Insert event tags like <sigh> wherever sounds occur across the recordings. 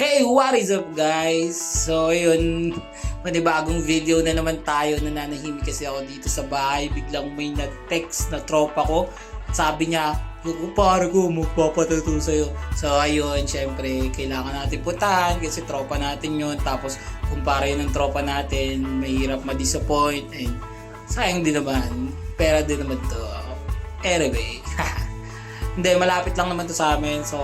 Hey, what is up guys? So, yun, panibagong video na naman tayo. Nananahimik kasi ako dito sa bahay. Biglang may nag-text na tropa ko. Sabi niya, pare ko, magpapatato sa'yo. So, ayun, syempre, kailangan natin putahan kasi tropa natin yun. Tapos, kumpara yun ng tropa natin, mahirap ma-disappoint. And, sayang din naman. Pera din naman to. Anyway, <laughs> Hindi, malapit lang naman to sa amin. So,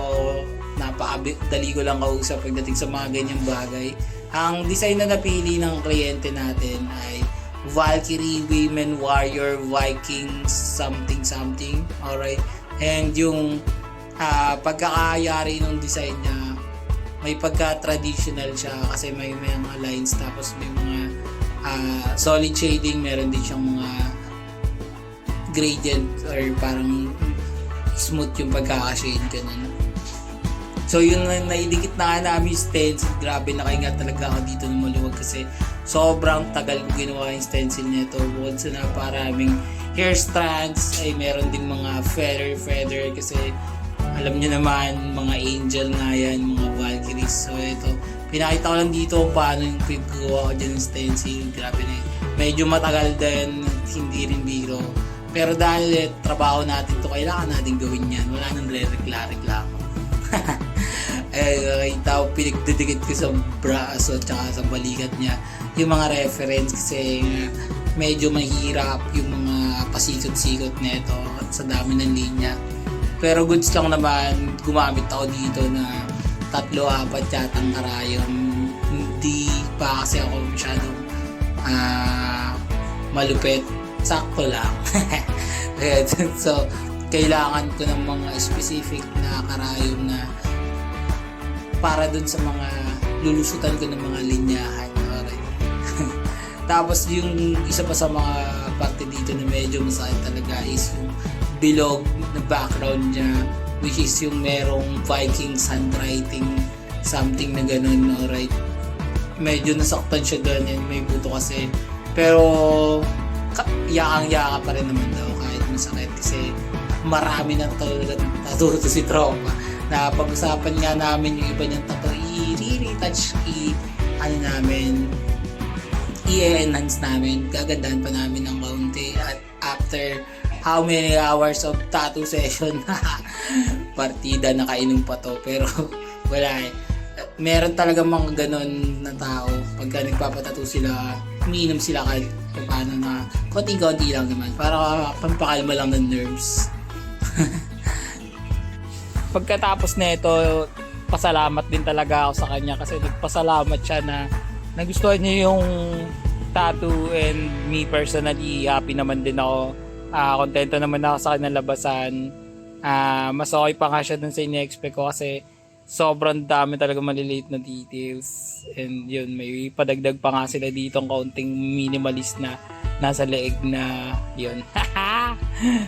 napakadali ko lang kausap pagdating sa mga ganyang bagay. Ang design na napili ng kliyente natin ay Valkyrie Women Warrior Vikings something something. Alright. And yung ah, pagkakayari ng design niya, may pagka-traditional siya kasi may, may mga lines tapos may mga ah, solid shading, meron din siyang mga gradient or parang smooth yung pagkakashade ganun. So yun na naidikit na nga namin stencil. Grabe nakaingat talaga ako dito ng maluwag kasi sobrang tagal ko ginawa yung stencil nito. Bukod sa naparaming hair strands ay meron din mga feather feather kasi alam nyo naman mga angel nga yan, mga Valkyries. So ito, pinakita ko lang dito paano yung paggawa ko dyan ng stencil. Grabe na. Medyo matagal din, hindi rin biro. Pero dahil eh, trabaho natin to kailangan natin gawin yan. Wala nang re-reklamo. <laughs> eh, kita ko pinagdidikit ko sa braso at sa balikat niya yung mga reference kasi medyo mahirap yung mga pasikot-sikot nito sa dami ng linya. Pero goods lang naman, gumamit ako dito na tatlo, apat yatang karayom. Hindi pa kasi ako masyadong ah, malupit. Sakto lang. Ayan, <laughs> so, kailangan ko ng mga specific na karayom na para dun sa mga lulusutan ko ng mga linyahan. Alright. <laughs> Tapos yung isa pa sa mga parte dito na medyo masakit talaga is yung bilog na background niya which is yung merong Vikings handwriting something na ganun, alright. Medyo nasaktan siya doon may buto kasi pero ka- yakang-yaka pa rin naman daw kahit masakit kasi marami na talaga natuto si Tropa. Na pag-usapan nga namin yung iba niyang tato i-retouch i ano namin i-enhance namin gagandahan pa namin ng kaunti at after how many hours of tattoo session <laughs> partida nakainom pa to. Pero <laughs> wala eh. Meron talaga mga ganon na tao pagka nagpapatato sila umiinom sila kahit paano na konti-konti lang naman para pampakalma lang ng nerves <laughs> pagkatapos nito pasalamat din talaga ako sa kanya kasi nagpasalamat siya na nagustuhan niya yung tattoo and me personally happy naman din ako. Ah, kontento naman ako sa kanyang labasan. Ah, mas okay pa nga siya dun sa ine-expect ko kasi sobrang dami talaga maliliit na details. And yun may padagdag pa nga sila dito ng kaunting minimalist na nasa leeg na yun <laughs>